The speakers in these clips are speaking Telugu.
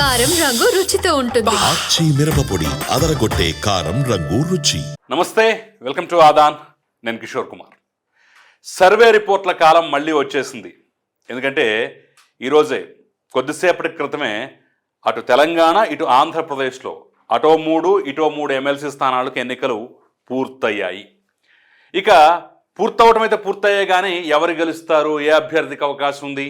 కారం రంగు రుచితో ఉంటుంది. ఆచి మిరపపొడి అదరగొట్టే కారం రంగు రుచి. నమస్తే వెల్కమ్ టు ఆదాన్. నేను కిషోర్ కుమార్. సర్వే రిపోర్ట్ల కాలం మళ్ళీ వచ్చేసింది. ఎందుకంటే ఈరోజే కొద్దిసేపటి క్రితమే అటు తెలంగాణ ఇటు ఆంధ్రప్రదేశ్లో అటో మూడు ఇటో మూడు ఎమ్మెల్సీ స్థానాలకు ఎన్నికలు పూర్తయ్యాయి. ఇక పూర్తవటం అయితే పూర్తయ్యాయి కానీ ఎవరు గెలుస్తారు? ఏ అభ్యర్థికి అవకాశం ఉంది?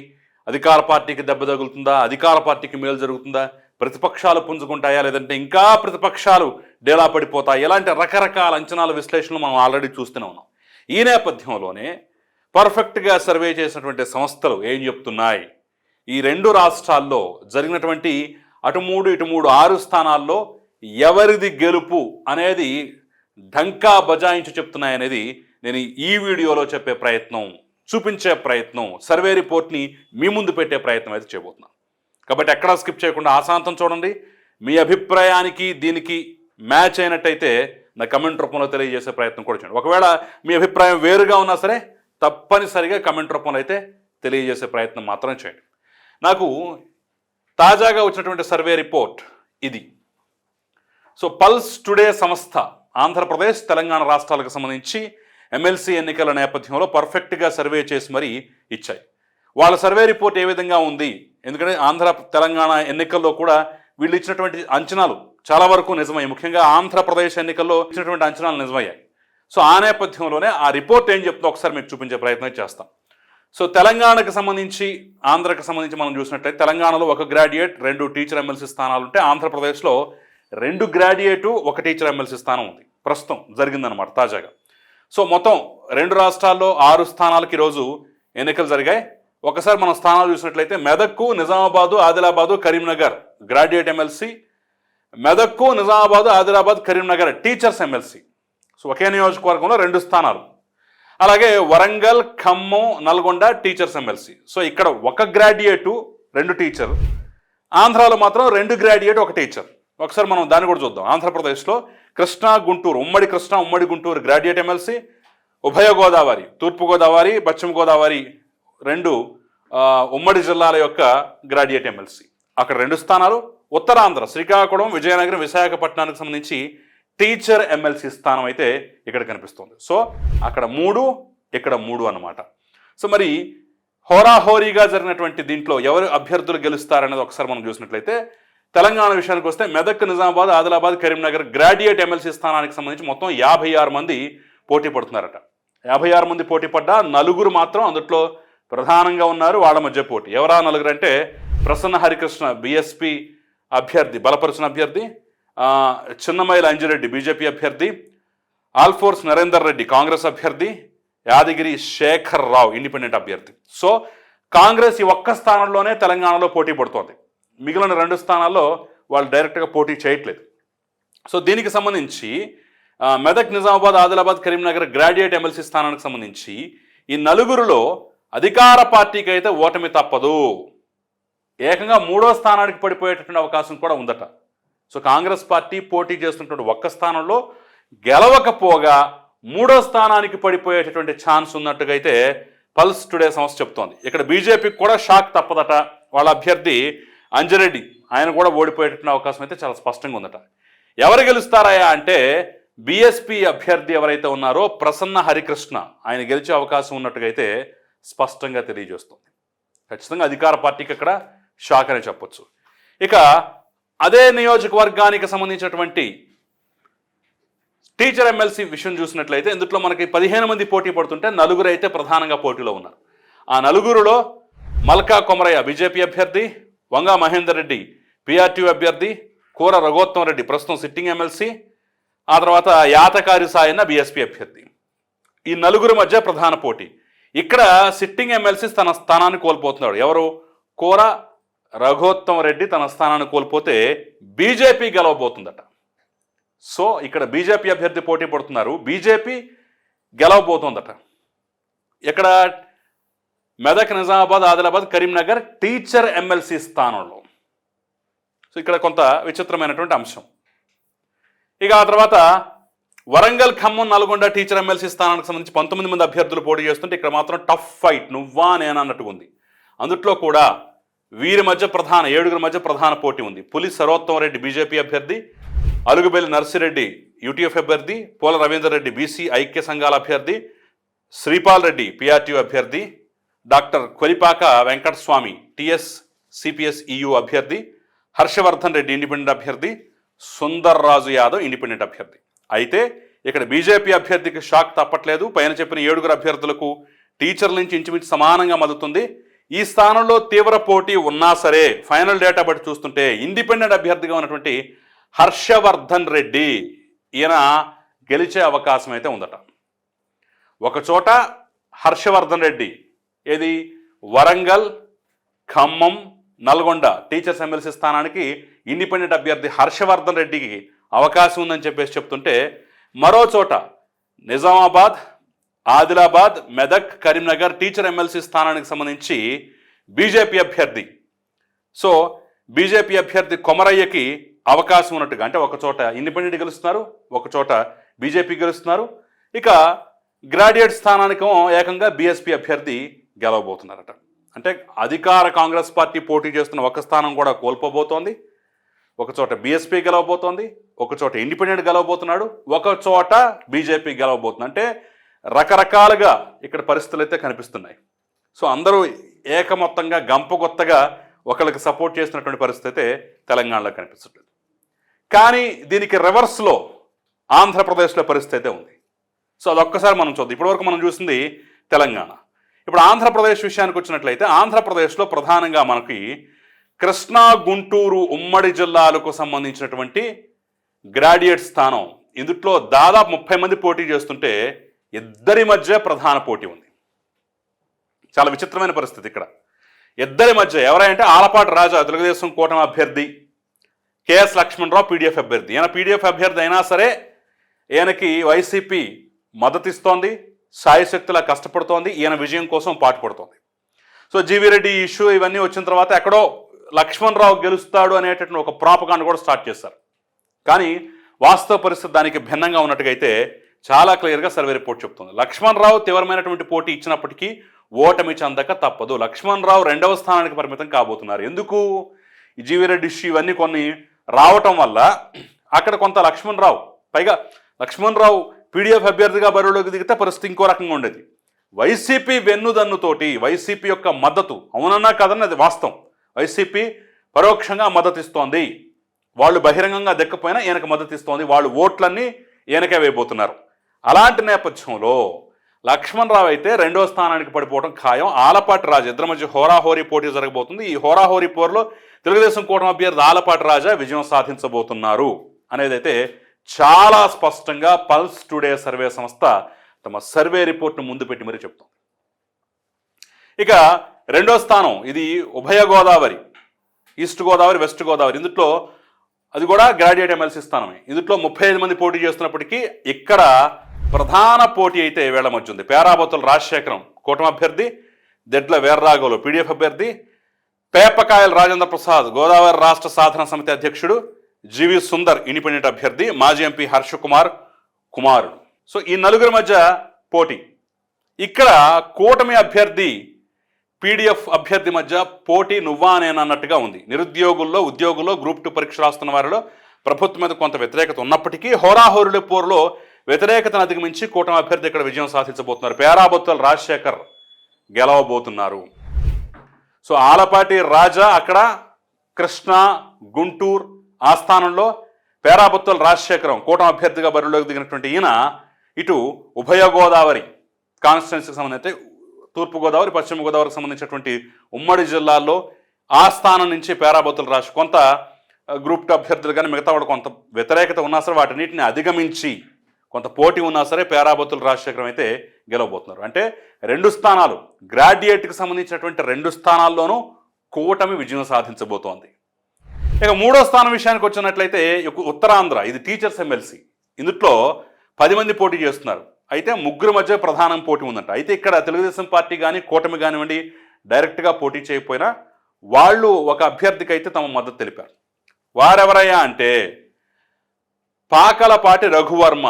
అధికార పార్టీకి దెబ్బ తగులుతుందా? అధికార పార్టీకి మేలు జరుగుతుందా? ప్రతిపక్షాలు పుంజుకుంటాయా? లేదంటే ఇంకా ప్రతిపక్షాలు డేలా పడిపోతాయి? ఇలాంటి రకరకాల అంచనాల విశ్లేషణలు మనం ఆల్రెడీ చూస్తూనే ఉన్నాం. ఈ నేపథ్యంలోనే పర్ఫెక్ట్గా సర్వే చేసినటువంటి సంస్థలు ఏం చెప్తున్నాయి? ఈ రెండు రాష్ట్రాల్లో జరిగినటువంటి అటు మూడు ఇటు మూడు ఆరు స్థానాల్లో ఎవరిది గెలుపు అనేది ఢంకా బజాయించి చెప్తున్నాయనేది నేను ఈ వీడియోలో చెప్పే ప్రయత్నం. చూపించే ప్రయత్నం సర్వే రిపోర్ట్ని మీ ముందు పెట్టే ప్రయత్నం అయితే చేయబోతున్నాను కాబట్టి ఎక్కడా స్కిప్ చేయకుండా ఆశాంతం చూడండి. మీ అభిప్రాయానికి దీనికి మ్యాచ్ అయినట్టయితే నా కమెంట్ రూపంలో తెలియజేసే ప్రయత్నం కూడా చేయండి. ఒకవేళ మీ అభిప్రాయం వేరుగా ఉన్నా సరే తప్పనిసరిగా కమెంట్ రూపంలో అయితే తెలియజేసే ప్రయత్నం మాత్రం చేయండి. నాకు తాజాగా వచ్చినటువంటి సర్వే రిపోర్ట్ ఇది. సో పల్స్ టుడే సంస్థ ఆంధ్రప్రదేశ్ తెలంగాణ రాష్ట్రాలకు సంబంధించి ఎమ్మెల్సీ ఎన్నికల నేపథ్యంలో పర్ఫెక్ట్గా సర్వే చేసి మరీ ఇచ్చాయి. వాళ్ళ సర్వే రిపోర్ట్ ఏ విధంగా ఉంది? ఎందుకంటే ఆంధ్ర తెలంగాణ ఎన్నికల్లో కూడా వీళ్ళు ఇచ్చినటువంటి అంచనాలు చాలా వరకు నిజమయ్యాయి. ముఖ్యంగా ఆంధ్రప్రదేశ్ ఎన్నికల్లో ఇచ్చినటువంటి అంచనాలు నిజమయ్యాయి. సో ఆ నేపథ్యంలోనే ఆ రిపోర్ట్ ఏం చెప్తుందో ఒకసారి మీకు చూపించే ప్రయత్నం చేస్తాం. సో తెలంగాణకు సంబంధించి ఆంధ్రకు సంబంధించి మనం చూసినట్లయితే తెలంగాణలో ఒక గ్రాడ్యుయేట్ రెండు టీచర్ ఎమ్మెల్సీ స్థానాలు ఉంటే ఆంధ్రప్రదేశ్లో రెండు గ్రాడ్యుయేటు ఒక టీచర్ ఎమ్మెల్సీ స్థానం ఉంది. ప్రస్తుతం జరిగిందనమాట తాజాగా. సో మొత్తం రెండు రాష్ట్రాల్లో ఆరు స్థానాలకు ఈరోజు ఎన్నికలు జరిగాయి. ఒకసారి మనం స్థానాలు చూసినట్లయితే మెదక్కు Nizamabad Adilabad Karimnagar graduate MLC. మెదక్కు Nizamabad Adilabad Karimnagar teachers MLC. So ఒకే నియోజకవర్గంలో రెండు స్థానాలు. అలాగే Warangal Khammam Nalgonda teachers MLC. So ఇక్కడ ఒక గ్రాడ్యుయేటు రెండు టీచర్. ఆంధ్రాలో మాత్రం రెండు గ్రాడ్యుయేట్ ఒక టీచర్. ఒకసారి మనం దాన్ని కూడా చూద్దాం. ఆంధ్రప్రదేశ్లో కృష్ణా గుంటూరు ఉమ్మడి కృష్ణా ఉమ్మడి గుంటూరు గ్రాడ్యుయేట్ ఎమ్మెల్సీ ఉభయ గోదావరి తూర్పు గోదావరి పశ్చిమ గోదావరి రెండు ఉమ్మడి జిల్లాల యొక్క గ్రాడ్యుయేట్ ఎమ్మెల్సీ. అక్కడ రెండు స్థానాలు ఉత్తరాంధ్ర శ్రీకాకుళం విజయనగరం విశాఖపట్నానికి సంబంధించి టీచర్ ఎమ్మెల్సీ స్థానం అయితే ఇక్కడ కనిపిస్తుంది. సో అక్కడ మూడు ఇక్కడ మూడు అన్నమాట. సో మరి హోరాహోరీగా జరిగినటువంటి దీంట్లో ఎవరు అభ్యర్థులు గెలుస్తారనేది ఒకసారి మనం చూసినట్లయితే తెలంగాణ విషయానికి వస్తే మెదక్ నిజామాబాద్ ఆదిలాబాద్ కరీంనగర్ గ్రాడ్యుయేట్ ఎమ్మెల్సీ స్థానానికి సంబంధించి మొత్తం యాభై ఆరు మంది పోటీ పడుతున్నారట. యాభై ఆరు మంది పోటీ పడ్డా నలుగురు మాత్రం అందుట్లో ప్రధానంగా ఉన్నారు వాళ్ళ మధ్య పోటీ. ఎవరా నలుగురు అంటే ప్రసన్న హరికృష్ణ బీఎస్పీ అభ్యర్థి బలపరిచిన అభ్యర్థి చిన్నమయిల చిన్నమైల అంజిరెడ్డి బీజేపీ అభ్యర్థి ఆల్ఫోర్స్ నరేందర్ రెడ్డి కాంగ్రెస్ అభ్యర్థి యాదగిరి శేఖర్ రావు ఇండిపెండెంట్ అభ్యర్థి. సో కాంగ్రెస్ ఈ ఒక్క స్థానంలోనే తెలంగాణలో పోటీ పడుతోంది. మిగిలిన రెండు స్థానాల్లో వాళ్ళు డైరెక్ట్గా పోటీ చేయట్లేదు. సో దీనికి సంబంధించి మెదక్ నిజామాబాద్ ఆదిలాబాద్ కరీంనగర్ గ్రాడ్యుయేట్ ఎమ్మెల్సీ స్థానానికి సంబంధించి ఈ నలుగురిలో అధికార పార్టీకి అయితే ఓటమి తప్పదు. ఏకంగా మూడో స్థానానికి పడిపోయేటటువంటి అవకాశం కూడా ఉందట. సో కాంగ్రెస్ పార్టీ పోటీ చేస్తున్నటువంటి ఒక్క స్థానంలో గెలవకపోగా మూడో స్థానానికి పడిపోయేటటువంటి ఛాన్స్ ఉన్నట్టుగా అయితే పల్స్ టుడే సంస్థ చెప్తోంది. ఇక్కడ బీజేపీకి కూడా షాక్ తప్పదట. వాళ్ళ అభ్యర్థి అంజరెడ్డి ఆయన కూడా ఓడిపోయేటటువంటి అవకాశం అయితే చాలా స్పష్టంగా ఉందట. ఎవరు గెలుస్తారాయా అంటే బీఎస్పీ అభ్యర్థి ఎవరైతే ఉన్నారో ప్రసన్న హరికృష్ణ. ఆయన గెలిచే అవకాశం ఉన్నట్టుగా అయితే స్పష్టంగా తెలియజేస్తుంది. ఖచ్చితంగా అధికార పార్టీకి అక్కడ షాక్ అని చెప్పొచ్చు. ఇక అదే నియోజకవర్గానికి సంబంధించినటువంటి టీచర్ ఎమ్మెల్సీ విషయం చూసినట్లయితే ఇందులో మనకి పదిహేను మంది పోటీ పడుతుంటే నలుగురు అయితే ప్రధానంగా పోటీలో ఉన్నారు. ఆ నలుగురులో మల్కా కొమరయ్య బీజేపీ అభ్యర్థి వంగా మహేందర్ రెడ్డి పిఆర్టీ అభ్యర్థి కూర రఘోత్తమరెడ్డి ప్రస్తుతం సిట్టింగ్ ఎమ్మెల్సీ. ఆ తర్వాత యాతకారి సాయన్న బీఎస్పీ అభ్యర్థి. ఈ నలుగురి మధ్య ప్రధాన పోటీ. ఇక్కడ సిట్టింగ్ ఎమ్మెల్సీ తన స్థానాన్ని కోల్పోతున్నాడు. ఎవరు? కూర రఘోత్తమ రెడ్డి తన స్థానాన్ని కోల్పోతే బీజేపీ గెలవబోతుందట. సో ఇక్కడ బీజేపీ అభ్యర్థి పోటీ పడుతున్నారు. బీజేపీ గెలవబోతోందట. ఇక్కడ మెదక్ నిజామాబాద్ ఆదిలాబాద్ కరీంనగర్ టీచర్ ఎమ్మెల్సీ స్థానంలో. సో ఇక్కడ కొంత విచిత్రమైనటువంటి అంశం. ఇక ఆ తర్వాత వరంగల్ ఖమ్మం నల్గొండ టీచర్ ఎమ్మెల్సీ స్థానానికి సంబంధించి పంతొమ్మిది మంది అభ్యర్థులు పోటీ చేస్తుంటే ఇక్కడ మాత్రం టఫ్ ఫైట్ నువ్వా నేను అన్నట్టుగా ఉంది. అందుట్లో కూడా వీరి మధ్య ప్రధాన ఏడుగురి మధ్య ప్రధాన పోటీ ఉంది. పులి సర్వోత్తమ రెడ్డి బీజేపీ అభ్యర్థి అలుగుబెల్లి నర్సిరెడ్డి యూటీఎఫ్ అభ్యర్థి పోల రవీందర్ రెడ్డి బీసీ ఐక్య సంఘాల అభ్యర్థి శ్రీపాల్ రెడ్డి పిఆర్టీయూ అభ్యర్థి doctor Kolipaka Venkataswamy TS CPS EU అభ్యర్థి హర్షవర్ధన్ రెడ్డి ఇండిపెండెంట్ అభ్యర్థి సుందర్ రాజు యాదవ్ ఇండిపెండెంట్ అభ్యర్థి. అయితే ఇక్కడ బీజేపీ అభ్యర్థికి షాక్ తప్పట్లేదు. పైన చెప్పిన ఏడుగురు అభ్యర్థులకు టీచర్ల నుంచి ఇంచుమించు సమానంగా మదుతుంది ఈ స్థానంలో తీవ్ర పోటీ ఉన్నా సరే ఫైనల్ డేటా బట్టి చూస్తుంటే ఇండిపెండెంట్ అభ్యర్థిగా ఉన్నటువంటి హర్షవర్ధన్ రెడ్డి ఈయన గెలిచే అవకాశం అయితే ఉందట. ఒకచోట హర్షవర్ధన్ రెడ్డి ఏది? వరంగల్ ఖమ్మం నల్గొండ టీచర్స్ ఎమ్మెల్సీ స్థానానికి ఇండిపెండెంట్ అభ్యర్థి హర్షవర్ధన్ రెడ్డికి అవకాశం ఉందని చెప్పేసి చెప్తుంటే మరో చోట నిజామాబాద్ ఆదిలాబాద్ మెదక్ కరీంనగర్ టీచర్ ఎమ్మెల్సీ స్థానానికి సంబంధించి బీజేపీ అభ్యర్థి. సో బీజేపీ అభ్యర్థి కొమరయ్యకి అవకాశం ఉన్నట్టుగా అంటే ఒక చోట ఇండిపెండెంట్ గెలుస్తున్నారు ఒక చోట బీజేపీ గెలుస్తున్నారు. ఇక గ్రాడ్యుయేట్ స్థానానికి ఏకంగా బీఎస్పీ అభ్యర్థి గెలవబోతున్నారట. అంటే అధికార కాంగ్రెస్ పార్టీ పోటీ చేస్తున్న ఒక స్థానం కూడా కోల్పోబోతోంది. ఒకచోట బీఎస్పీ గెలవబోతోంది ఒక చోట ఇండిపెండెంట్ గెలవబోతున్నాడు ఒక చోట బీజేపీ గెలవబోతుంది. అంటే రకరకాలుగా ఇక్కడ పరిస్థితులు అయితే కనిపిస్తున్నాయి. సో అందరూ ఏకమొత్తంగా గంపగొత్తగా ఒకరికి సపోర్ట్ చేసినటువంటి పరిస్థితి అయితే తెలంగాణలో కనిపిస్తుంది కానీ దీనికి రివర్స్లో ఆంధ్రప్రదేశ్లో పరిస్థితి అయితే ఉంది. సో అదొక్కసారి మనం చూద్దాం. ఇప్పటివరకు మనం చూసింది తెలంగాణ. ఇప్పుడు ఆంధ్రప్రదేశ్ విషయానికి వచ్చినట్లయితే ఆంధ్రప్రదేశ్లో ప్రధానంగా మనకి కృష్ణా గుంటూరు ఉమ్మడి జిల్లాలకు సంబంధించినటువంటి గ్రాడ్యుయేట్ స్థానం. ఇందుట్లో దాదాపు ముప్పై మంది పోటీ చేస్తుంటే ఇద్దరి మధ్య ప్రధాన పోటీ ఉంది. చాలా విచిత్రమైన పరిస్థితి ఇక్కడ. ఇద్దరి మధ్య ఎవరంటే ఆలపాటి రాజా తెలుగుదేశం కూటమి అభ్యర్థి కేఎస్ లక్ష్మణరావు పీడిఎఫ్ అభ్యర్థి. ఈయన పీడిఎఫ్ అభ్యర్థి అయినా సరే ఈయనకి వైసీపీ మద్దతిస్తోంది. సాయశక్తిలా కష్టపడుతోంది ఈయన విజయం కోసం పాటుపడుతోంది సో జీవీ రెడ్డి ఇష్యూ ఇవన్నీ వచ్చిన తర్వాత ఎక్కడో లక్ష్మణ్ రావు గెలుస్తాడు అనేటటువంటి ఒక ప్రాపకాండ కూడా స్టార్ట్ చేశారు. కానీ వాస్తవ పరిస్థితి దానికి భిన్నంగా ఉన్నట్టుగా అయితే చాలా క్లియర్గా సర్వే రిపోర్ట్ చెప్తుంది. లక్ష్మణ్ రావు తీవ్రమైనటువంటి పోటీ ఇచ్చినప్పటికీ ఓటమి చెందక తప్పదు. లక్ష్మణ్ రావు రెండవ స్థానానికి పరిమితం కాబోతున్నారు. ఎందుకు? ఈ జీవిరెడ్డి ఇష్యూ ఇవన్నీ కొన్ని రావటం వల్ల అక్కడ కొంత లక్ష్మణ్ రావు పైగా లక్ష్మణ్ రావు పీడిఎఫ్ అభ్యర్థిగా బరిలోకి దిగితే పరిస్థితి ఇంకో రకంగా ఉండేది. వైసీపీ వెన్నుదన్నుతోటి వైసీపీ యొక్క మద్దతు అవునన్నా కాదన్న అది వాస్తవం. వైసీపీ పరోక్షంగా మద్దతిస్తోంది. వాళ్ళు బహిరంగంగా దక్కపోయినా ఈయనకు మద్దతు ఇస్తోంది వాళ్ళు ఓట్లన్నీ ఈయనకే వేయబోతున్నారు. అలాంటి నేపథ్యంలో లక్ష్మణ్ రావు అయితే రెండో స్థానానికి పడిపోవడం ఖాయం. ఆలపాటి రాజు ఇద్దరు మధ్య హోరాహోరీ పోటీ జరగబోతుంది. ఈ హోరాహోరీ పోరులో తెలుగుదేశం కూటమి అభ్యర్థి ఆలపాటి రాజా విజయం సాధించబోతున్నారు. అనేదైతే చాలా స్పష్టంగా పల్స్ టుడే సర్వే సంస్థ తమ సర్వే రిపోర్ట్ను ముందు పెట్టి మరీ చెప్తుంది ఇక రెండో స్థానం ఇది ఉభయ గోదావరి ఈస్ట్ గోదావరి వెస్ట్ గోదావరి. ఇందులో అది కూడా గ్రాడ్యుయేట్ ఎమ్మెల్సీ స్థానమే. ఇందులో ముప్పై ఐదు మంది పోటీ చేస్తున్నప్పటికీ ఇక్కడ ప్రధాన పోటీ అయితే వేళ మధ్య ఉంది. పేరాబతుల రాజశేఖరం కూటమి అభ్యర్థి దెడ్ల వీర్రాఘవులు పీడిఎఫ్ అభ్యర్థి పేపకాయల రాజేంద్ర ప్రసాద్ గోదావరి రాష్ట్ర సాధన సమితి అధ్యక్షుడు జీవి సుందర్ ఇండిపెండెంట్ అభ్యర్థి మాజీ ఎంపీ హర్ష కుమార్ కుమారుడు. సో ఈ నలుగురి మధ్య పోటీ. ఇక్కడ కూటమి అభ్యర్థి పీడిఎఫ్ అభ్యర్థి మధ్య పోటీ నువ్వా నేనన్నట్టుగా ఉంది. నిరుద్యోగుల్లో ఉద్యోగుల్లో గ్రూప్ టూ పరీక్ష రాస్తున్న వారిలో ప్రభుత్వం మీద కొంత వ్యతిరేకత ఉన్నప్పటికీ హోరాహోరుల పోరులో వ్యతిరేకతను అధిగమించి కూటమి అభ్యర్థి ఇక్కడ విజయం సాధించబోతున్నారు. పేరాబొత్తుల రాజశేఖర్ గెలవబోతున్నారు. సో ఆలపాటి రాజా అక్కడ కృష్ణ గుంటూరు ఆ స్థానంలో రాజశేఖరం కూటమి అభ్యర్థిగా బరిలోకి దిగినటువంటి ఈయన ఇటు ఉభయ గోదావరి కాన్స్టిట్యున్సీకి సంబంధించి తూర్పు గోదావరి పశ్చిమ గోదావరికి సంబంధించినటువంటి ఉమ్మడి జిల్లాల్లో ఆ స్థానం నుంచి పేరాబత్తులు రాసి కొంత గ్రూప్ అభ్యర్థులు కానీ మిగతా వాడు కొంత వ్యతిరేకత ఉన్నా సరే వాటిన్నిటిని అధిగమించి కొంత పోటీ ఉన్నా సరే పేరాబత్తులు రాజశేఖరం అయితే గెలవబోతున్నారు. అంటే రెండు స్థానాలు గ్రాడ్యుయేట్కి సంబంధించినటువంటి రెండు స్థానాల్లోనూ కూటమి విజయం సాధించబోతోంది. ఇక మూడో స్థానం విషయానికి వచ్చినట్లయితే ఉత్తరాంధ్ర ఇది టీచర్స్ ఎమ్మెల్సీ ఇందులో పది మంది పోటీ చేస్తున్నారు. అయితే ముగ్గురు మధ్య ప్రధానం పోటీ ఉందంట. అయితే ఇక్కడ తెలుగుదేశం పార్టీ కానీ కూటమి కానివ్వండి డైరెక్ట్గా పోటీ చేయకపోయినా వాళ్ళు ఒక అభ్యర్థికి అయితే తమ మద్దతు తెలిపారు. వారెవరయ్యా అంటే పాకలపాటి రఘువర్మ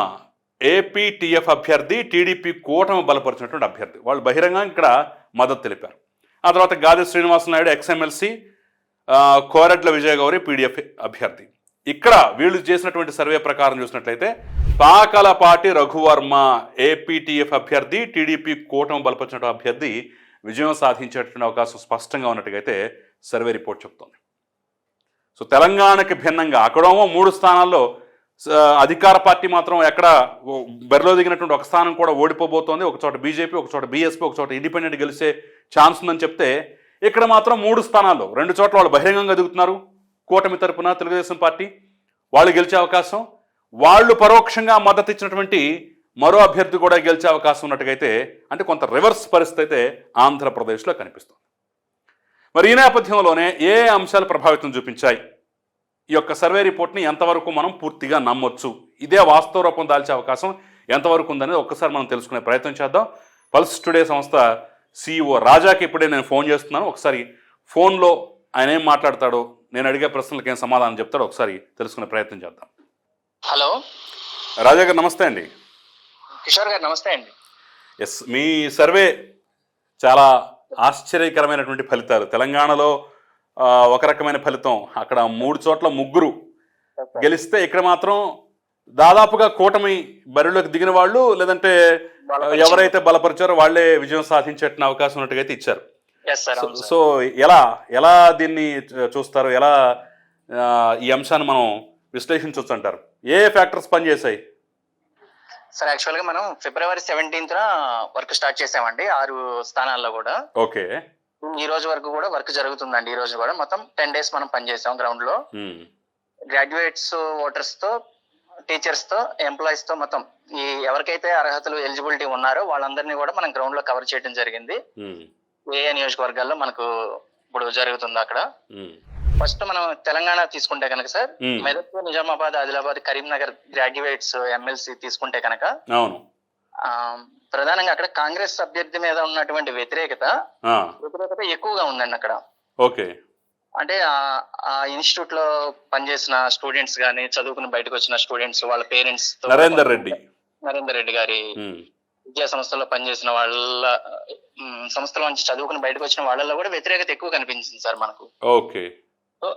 ఏపీటీఎఫ్ అభ్యర్థి టీడీపీ కూటమి బలపరిచినటువంటి అభ్యర్థి. వాళ్ళు బహిరంగంగా ఇక్కడ మద్దతు తెలిపారు. ఆ తర్వాత Gadi Srinivasa Naidu ex MLC Koratla Vijayagowri PDF అభ్యర్థి. ఇక్కడ వీళ్ళు చేసినటువంటి సర్వే ప్రకారం చూసినట్లయితే పాకలపాటి రఘువర్మ ఏపీటీఎఫ్ అభ్యర్థి టీడీపీ కూటమి బలపరిచిన అభ్యర్థి విజయం సాధించేటువంటి అవకాశం స్పష్టంగా ఉన్నట్టుగైతే అయితే సర్వే రిపోర్ట్ చెప్తోంది. సో తెలంగాణకి భిన్నంగా అక్కడేమో మూడు స్థానాల్లో అధికార పార్టీ మాత్రం ఎక్కడ బెరలో దిగినటువంటి ఒక స్థానం కూడా ఓడిపోబోతోంది. ఒక చోట బీజేపీ ఒక చోట బీఎస్పీ ఒక చోట ఇండిపెండెంట్ గెలిచే ఛాన్స్ ఉందని చెప్తే ఇక్కడ మాత్రం మూడు స్థానాల్లో రెండు చోట్ల వాళ్ళు బహిరంగంగా దిగుతున్నారు కూటమి తరపున తెలుగుదేశం పార్టీ వాళ్ళు గెలిచే అవకాశం. వాళ్ళు పరోక్షంగా మద్దతు ఇచ్చినటువంటి మరో అభ్యర్థి కూడా గెలిచే అవకాశం ఉన్నట్టుగైతే అయితే అంటే కొంత రివర్స్ పరిస్థితి అయితే ఆంధ్రప్రదేశ్లో కనిపిస్తుంది. మరి ఈ నేపథ్యంలోనే ఏ అంశాలు ప్రభావితం చూపించాయి? ఈ యొక్క సర్వే రిపోర్ట్ని ఎంతవరకు మనం పూర్తిగా నమ్మొచ్చు? ఇదే వాస్తవ రూపం దాల్చే అవకాశం ఎంతవరకు ఉందనేది ఒక్కసారి మనం తెలుసుకునే ప్రయత్నం చేద్దాం. పల్స్ టుడే సంస్థ సిఇఓ రాజాకి ఇప్పుడే నేను ఫోన్ చేస్తున్నాను ఒకసారి ఫోన్లో ఆయన ఏం మాట్లాడతాడో నేను అడిగే ప్రశ్నలకు ఏం సమాధానం చెప్తాడో ఒకసారి తెలుసుకునే ప్రయత్నం చేద్దాం. హలో. రాజా గారు నమస్తే అండి. కిషోర్ గారు నమస్తే అండి. ఎస్ మీ సర్వే చాలా ఆశ్చర్యకరమైనటువంటి ఫలితాలు. తెలంగాణలో ఒక రకమైన ఫలితం. అక్కడ మూడు చోట్ల ముగ్గురు గెలిస్తే ఇక్కడ మాత్రం దాదాపుగా కూటమి బరిలోకి దిగిన వాళ్ళు లేదంటే ఎవరైతే బలపరిచారో వాళ్ళే విజయం సాధించేట అవకాశం ఉన్నట్టుగా అయితే ఇచ్చారు సో- ఎలా ఎలా దీన్ని చూస్తారు? ఎలా ఈ అంశాన్ని మనం విశ్లేషించవచ్చు అంటారు ఏ ఫ్యాక్టర్స్ పనిచేశాయి? సార్ యాక్చువల్గా మనం ఫిబ్రవరి సెవెంటీన్త్ వర్క్ స్టార్ట్ చేసామండి ఆరు స్థానాల్లో కూడా. ఓకే. ఈ రోజు వరకు కూడా వర్క్ జరుగుతుందండి ఈ రోజు కూడా. మొత్తం టెన్ డేస్ మనం పనిచేసాం గ్రౌండ్లో. గ్రాడ్యుయేట్స్ ఓటర్స్తో టీచర్స్తో ఎంప్లాయీస్తో మొత్తం ఈ ఎవరికైతే అర్హతలు ఎలిజిబిలిటీ ఉన్నారో వాళ్ళందరినీ కూడా మనం గ్రౌండ్లో కవర్ చేయడం జరిగింది. ఏ నియోజకవర్గాల్లో మనకు ఇప్పుడు జరుగుతుంది అక్కడ. ఫస్ట్ మనం తెలంగాణ తీసుకుంటే కనుక sir. Medak Nizamabad Adilabad Karimnagar graduates MLC తీసుకుంటే కనుక అవును. ప్రధానంగా అక్కడ కాంగ్రెస్ అభ్యర్థి మీద ఉన్నటువంటి వ్యతిరేకత వ్యతిరేకత ఎక్కువగా ఉందండి అక్కడ. ఓకే. అంటే ఆ- ఇన్స్టిట్యూట్లో పనిచేసిన స్టూడెంట్స్ గాని చదువుకుని బయటకు వచ్చిన స్టూడెంట్స్ వాళ్ళ పేరెంట్స్ నరేందర్ రెడ్డి. నరేందర్ రెడ్డి గారి విద్యా సంస్థలో పనిచేసిన వాళ్ళ సంస్థలో నుంచి చదువుకుని బయటకు వచ్చిన వాళ్ళలో కూడా వ్యతిరేకత ఎక్కువ కనిపించింది సార్ మనకు. ఓకే.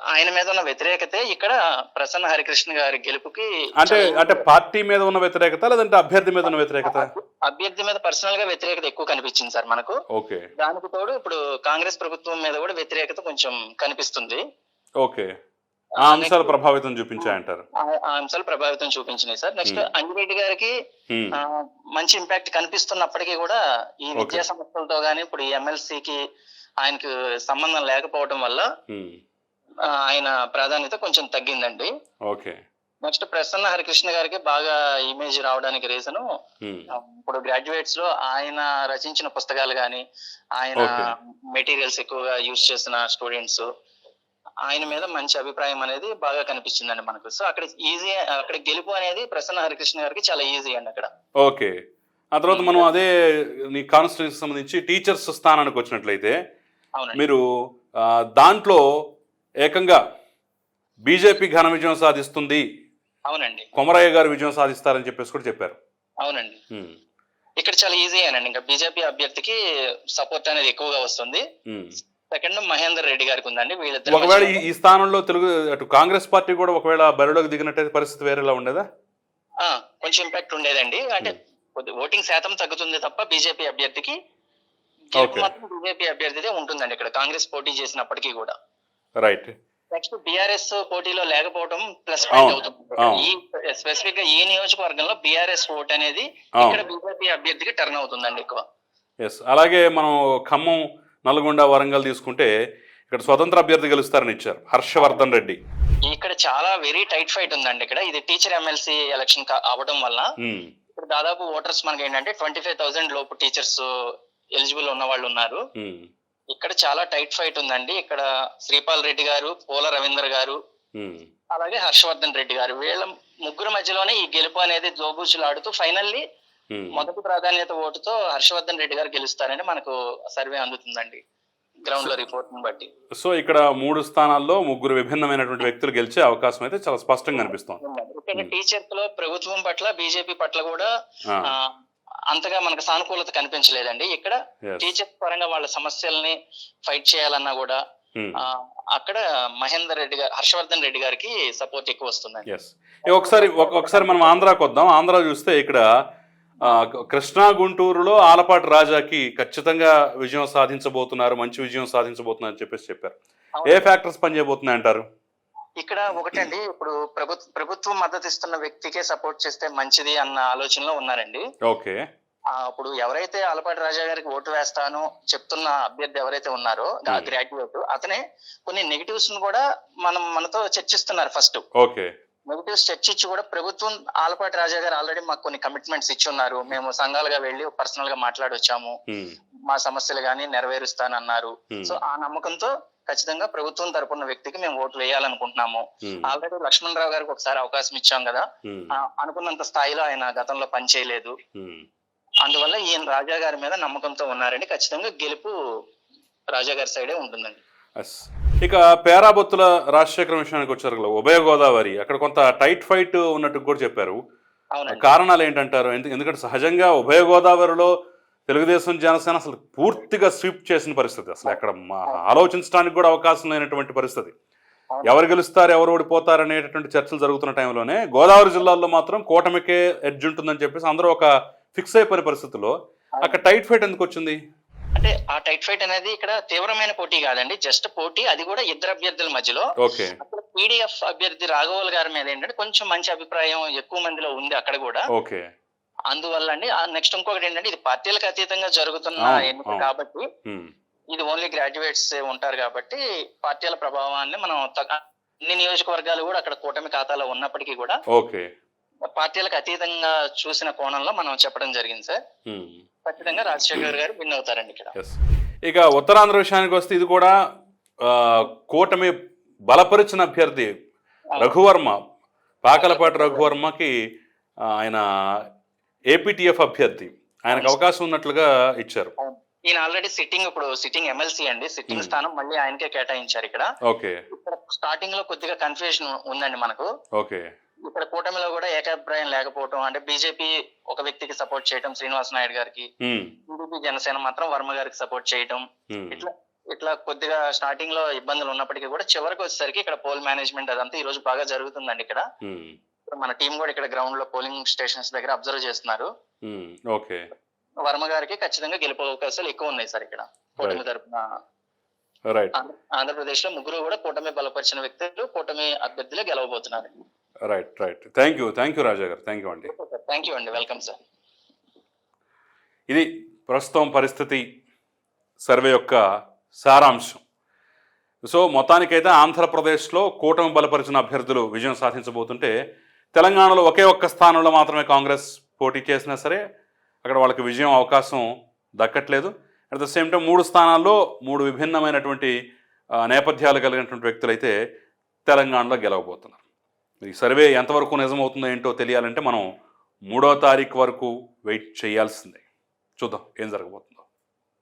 ఆయన మీద ఉన్న వ్యతిరేకతే ఇక్కడ ప్రసన్న హరికృష్ణ గారి గెలుపుకి అంటే అంటే పార్టీ మీద ఉన్న వ్యతిరేకత లేదంటే అభ్యర్థి మీద ఉన్న వ్యతిరేకత? అభ్యర్థి మీద పర్సనల్గా వ్యతిరేకత ఎక్కువ కనిపించింది సార్ మనకు. ఓకే. దానికి తోడు ఇప్పుడు కాంగ్రెస్ ప్రభుత్వం మీద కూడా వ్యతిరేకత కొంచెం కనిపిస్తుంది. ఓకే. ఆ అంశాలు ప్రభావితం చూపించాయంటారు ఆ- అంశాలు ప్రభావితం చూపించినాయి సార్. Next Hmm. అంజిరెడ్డి గారికి ఆ, మంచి ఇంపాక్ట్ కనిపిస్తున్నప్పటికీ కూడా ఈ. విద్యా సంస్థలతో గానీ ఇప్పుడు ఈ ఎమ్మెల్సీకి ఆయనకు సంబంధం లేకపోవడం వల్ల ఆ, ఆయన ప్రాధాన్యత కొంచెం తగ్గిందండి. ఓకే. నెక్స్ట్ ప్రసన్న హరికృష్ణ గారికి బాగా ఇమేజ్ రావడానికి రీజన్ ఉమ్, ఇప్పుడు గ్రాడ్యుయేట్స్లో ఆయన రచించిన పుస్తకాలు కానీ ఆయన. మెటీరియల్స్ ఎక్కువగా యూజ్ చేసిన స్టూడెంట్స్ ఆయన మీద మంచి అభిప్రాయం అనేది బాగా కనిపించిందండి మనకు. సో అక్కడ ఈజీ అక్కడ గెలుపు అనేది ప్రసన్న హరికృష్ణ గారికి చాలా ఈజీ అండి అక్కడ. ఓకే. ఆ తర్వాత మనం అదే నీ కాన్స్టిట్యూన్సీ సంబంధించి టీచర్స్ స్థానానికి వచ్చినట్లయితే మీరు దాంట్లో ఏకంగా బీజేపీ ఘన విజయం సాధిస్తుంది. అవునండి. కొమరయ్య గారు విజయం సాధిస్తారని చెప్పేసి కూడా చెప్పారు. అవునండి. ఇక్కడ చాలా ఈజీ అనండి ఇంకా బీజేపీ అభ్యర్థికి సపోర్ట్ అనేది ఎక్కువగా వస్తుంది. సెకండ్ మహేందర్ రెడ్డి గారికి ఉందండి. వీళ్ళిద్దరు ఒకవేళ ఈ- స్థానంలో తెలుగు అటు కాంగ్రెస్ పార్టీ కూడా ఒకవేళ బరిలోకి దిగినట్టయితే పరిస్థితి వేరేలా ఉండేదా? ఆ, కొంచెం ఇంపాక్ట్ ఉండేదండి. అంటే ఓటింగ్ శాతం తగ్గుతుంది తప్ప బీజేపీ అభ్యర్థికి. మాత్రం బీజేపీ అభ్యర్థిదే ఉంటుందండి. ఇక్కడ కాంగ్రెస్ పోటీ చేసినప్పటికీ కూడా. రైట్ నెక్స్ట్ బీఆర్ఎస్ పోటీలో లేకపోవడం ప్లస్ పాయింట్ అవుతుంది. ఈ స్పెసిఫిక్గా ఈ నియోజకవర్గంలో బీఆర్ఎస్ ఓట్ అనేది. ఇక్కడ బీజేపీ అభ్యర్థికి టర్న్ అవుతుందండి ఎక్కువ. ఎస్ అలాగే మనం ఖమ్మం నల్గొండ వరంగల్ తీసుకుంటే ఇక్కడ స్వతంత్ర అభ్యర్థి గెలుస్తారని ఇచ్చారు. హర్షవర్ధన్ రెడ్డి. ఇక్కడ చాలా వెరీ టైట్ ఫైట్ ఉందండి ఇక్కడ. ఇది టీచర్ ఎమ్మెల్సీ ఎలక్షన్ అవడం వల్ల. ఉమ్, ఇక్కడ దాదాపు ఓటర్స్ మనకి ఏంటంటే ట్వంటీ ఫైవ్ థౌసండ్ లోపు టీచర్స్ ఎలిజిబుల్ ఉన్న వాళ్ళు ఉన్నారు. ఉమ్, ఇక్కడ చాలా టైట్ ఫైట్ ఉందండి. ఇక్కడ శ్రీపాల్ రెడ్డి గారు పోల రవీందర్ గారు అలాగే హర్షవర్ధన్ రెడ్డి గారు. వీళ్ళ ముగ్గురు మధ్యలోనే ఈ గెలుపు అనేది జోబూచులాడుతూ ఫైనల్లీ. మొదటి ప్రాధాన్యత ఓటుతో హర్షవర్ధన్ రెడ్డి గారు గెలుస్తారని మనకు సర్వే అందుతుందండి. గ్రౌండ్లో రిపోర్ట్ బట్టి. సో ఇక్కడ మూడు స్థానాల్లో ముగ్గురు విభిన్నమైనటువంటి వ్యక్తులు గెలిచే అవకాశం అయితే చాలా స్పష్టంగా కనిపిస్తోంది ఇక్కడ టీచర్స్లో ప్రభుత్వం పట్ల బీజేపీ పట్ల కూడా అంతగా మనకు సానుకూలత కనిపించలేదండి. ఇక్కడ. టీచర్స్ పరంగా వాళ్ళ సమస్యల్ని ఫైట్ చేయాలన్నా కూడా Hmm. అక్కడ మహేందర్ రెడ్డి గారు హర్షవర్ధన్ రెడ్డి గారికి సపోర్ట్ ఎక్కువ వస్తుందండి ఎస్ ఒకసారి ఒక- ఒకసారి మనం ఆంధ్రాకి వద్దాం. ఆంధ్ర చూస్తే ఇక్కడ కృష్ణా గుంటూరులో ఆలపాటి రాజాకి ఖచ్చితంగా విజయం సాధించబోతున్నారు మంచి విజయం సాధించబోతున్నారు అని చెప్పేసి చెప్పారు. ఏ ఫ్యాక్టర్స్ పనిచేయబోతున్నాయి అంటారు ఇక్కడ ఒకటండి ఇప్పుడు ప్రభుత్వ ప్రభుత్వం మద్దతు ఇస్తున్న వ్యక్తికే సపోర్ట్ చేస్తే మంచిది అన్న ఆలోచనలో ఉన్నారండి. ఓకే. ఆ, ఇప్పుడు ఎవరైతే అలపాటి రాజా గారికి ఓటు వేస్తానో చెప్తున్న అభ్యర్థి ఎవరైతే ఉన్నారో Hmm. గ్రాడ్యుయేట్ అతనే కొన్ని నెగిటివ్స్ను కూడా మనం మనతో చర్చిస్తున్నారు ఫస్ట్. ఓకే. నెగిటివ్స్ చర్చించి కూడా ప్రభుత్వం ఆలపాటి రాజా గారు ఆల్రెడీ మాకు కొన్ని కమిట్మెంట్స్ ఇచ్చి ఉన్నారు మేము సంఘాలుగా వెళ్ళి పర్సనల్గా మాట్లాడొచ్చాము. ఉమ్, మా సమస్యలు కానీ నెరవేరుస్తానన్నారు. Hmm. సో ఆ నమ్మకంతో ఖచ్చితంగా ప్రభుత్వం తరపున వ్యక్తికి మేము ఓటు వేయాలనుకుంటున్నాము. ఆల్రెడీ లక్ష్మణ్ రావు గారికి ఒకసారి అవకాశం ఇచ్చాం కదా. అనుకున్నంత స్థాయిలో ఆయన గతంలో పనిచేయలేదు. అందువల్ల ఈయన రాజా గారి మీద నమ్మకంతో ఉన్నారండి. ఖచ్చితంగా గెలుపు రాజా గారి సైడే ఉంటుందండి. ఇక పేరాబొత్తుల రాజశేఖరం విషయానికి వచ్చారు కదా ఉభయ గోదావరి అక్కడ కొంత టైట్ ఫైట్ ఉన్నట్టు కూడా చెప్పారు. కారణాలు ఏంటంటారు? ఎందు- ఎందుకంటే సహజంగా ఉభయ గోదావరిలో తెలుగుదేశం జనసేన అసలు పూర్తిగా స్వీప్ చేసిన పరిస్థితి. అసలు అక్కడ ఆలోచించడానికి కూడా అవకాశం లేనటువంటి పరిస్థితి. ఎవరు గెలుస్తారు ఎవరు ఓడిపోతారు అనేటటువంటి చర్చలు జరుగుతున్న టైంలోనే గోదావరి జిల్లాల్లో మాత్రం కూటమికే ఎడ్జ్ ఉంటుందని చెప్పేసి అందరూ ఒక ఫిక్స్ అయిపోయిన పరిస్థితిలో అక్కడ టైట్ ఫైట్ ఎందుకు వచ్చింది? అంటే ఆ టైట్ ఫైట్ అనేది ఇక్కడ తీవ్రమైన పోటీ కాదండి. జస్ట్ పోటీ అది కూడా ఇద్దరు అభ్యర్థుల మధ్యలో. అక్కడ పీడిఎఫ్ అభ్యర్థి రాఘవల్ గారి మీద ఏంటంటే కొంచెం మంచి అభిప్రాయం ఎక్కువ మందిలో ఉంది అక్కడ కూడా. ఓకే. అందువల్ల అండి నెక్స్ట్ ఇంకొకటి ఏంటంటే ఇది పార్టీలకు అతీతంగా జరుగుతున్న ఎన్నిక. కాబట్టి ఇది ఓన్లీ గ్రాడ్యుయేట్స్ ఉంటారు కాబట్టి పార్టీల ప్రభావాన్ని మనం అన్ని నియోజకవర్గాలు కూడా అక్కడ కూటమి ఖాతాలో ఉన్నప్పటికీ కూడా ఓకే. పార్టీలకు అతీతంగా చూసిన కోణంలో మనం చెప్పడం జరిగింది సార్. ఖచ్చితంగా రాజశేఖర్ గారు విన్ అవుతారండి ఇక్కడ. ఇక ఉత్తరాంధ్ర విషయానికి వస్తే ఇది కూడా కూటమి బలపరిచిన అభ్యర్థి రఘువర్మ పాకలపాటి రఘువర్మకి ఆయన ఏపీటీఎఫ్ అభ్యర్థి. ఆయనకు అవకాశం ఉన్నట్లుగా ఇచ్చారు. ఈయన ఆల్రెడీ సిట్టింగ్ ఇప్పుడు సిట్టింగ్ ఎమ్మెల్సీ అండి. Sitting Hmm. స్థానం మళ్ళీ ఆయనకే కేటాయించారు ఇక్కడ. ఓకే. ఇక్కడ స్టార్టింగ్లో కొద్దిగా కన్ఫ్యూజన్ ఉందండి మనకు. ఓకే. ఇక్కడ కూటమిలో కూడా ఏకాభిప్రాయం లేకపోవడం అంటే బీజేపీ ఒక వ్యక్తికి సపోర్ట్ చేయడం శ్రీనివాస్ నాయుడు గారికి టీడీపీ జనసేన మాత్రం వర్మ గారికి సపోర్ట్ చేయడం ఉమ్, ఇట్లా ఇట్లా కొద్దిగా స్టార్టింగ్లో ఇబ్బందులు ఉన్నప్పటికీ కూడా చివరికి వచ్చేసరికి ఇక్కడ పోల్ మేనేజ్మెంట్ అదంతా ఈ రోజు బాగా జరుగుతుందండి ఇక్కడ. మన టీం కూడా ఇక్కడ గ్రౌండ్లో పోలింగ్ స్టేషన్స్ దగ్గర అబ్జర్వ్ చేస్తున్నారు. ఓకే. వర్మ గారికి ఖచ్చితంగా గెలుపు అవకాశాలు ఎక్కువ ఉన్నాయి సార్ ఇక్కడ కూటమి తరపున. రైట్ ఆంధ్రప్రదేశ్లో ముగ్గురు కూడా కూటమి బలపరిచిన వ్యక్తులు కూటమి అభ్యర్థులే గెలవబోతున్నారు. Right right thank you thank you Raja గారు. థ్యాంక్ యూ అండి థ్యాంక్ యూ అండి వెల్కమ్ సార్ ఇది ప్రస్తుతం పరిస్థితి సర్వే యొక్క సారాంశం. సో మొత్తానికైతే ఆంధ్రప్రదేశ్లో కూటమి బలపరిచిన అభ్యర్థులు విజయం సాధించబోతుంటే తెలంగాణలో ఒకే ఒక్క స్థానంలో మాత్రమే కాంగ్రెస్ పోటీ చేసినా సరే అక్కడ వాళ్ళకి విజయం అవకాశం దక్కట్లేదు. అట్ ద సేమ్ టైం మూడు స్థానాల్లో మూడు విభిన్నమైనటువంటి నేపథ్యాలు కలిగినటువంటి వ్యక్తులైతే తెలంగాణలో గెలవబోతున్నారు. ఈ సర్వే ఎంతవరకు నిజమవుతుందో ఏంటో తెలియాలంటే మనం మూడో తారీఖు వరకు వెయిట్ చేయాల్సిందే. చూద్దాం ఏం జరగబోతుంది.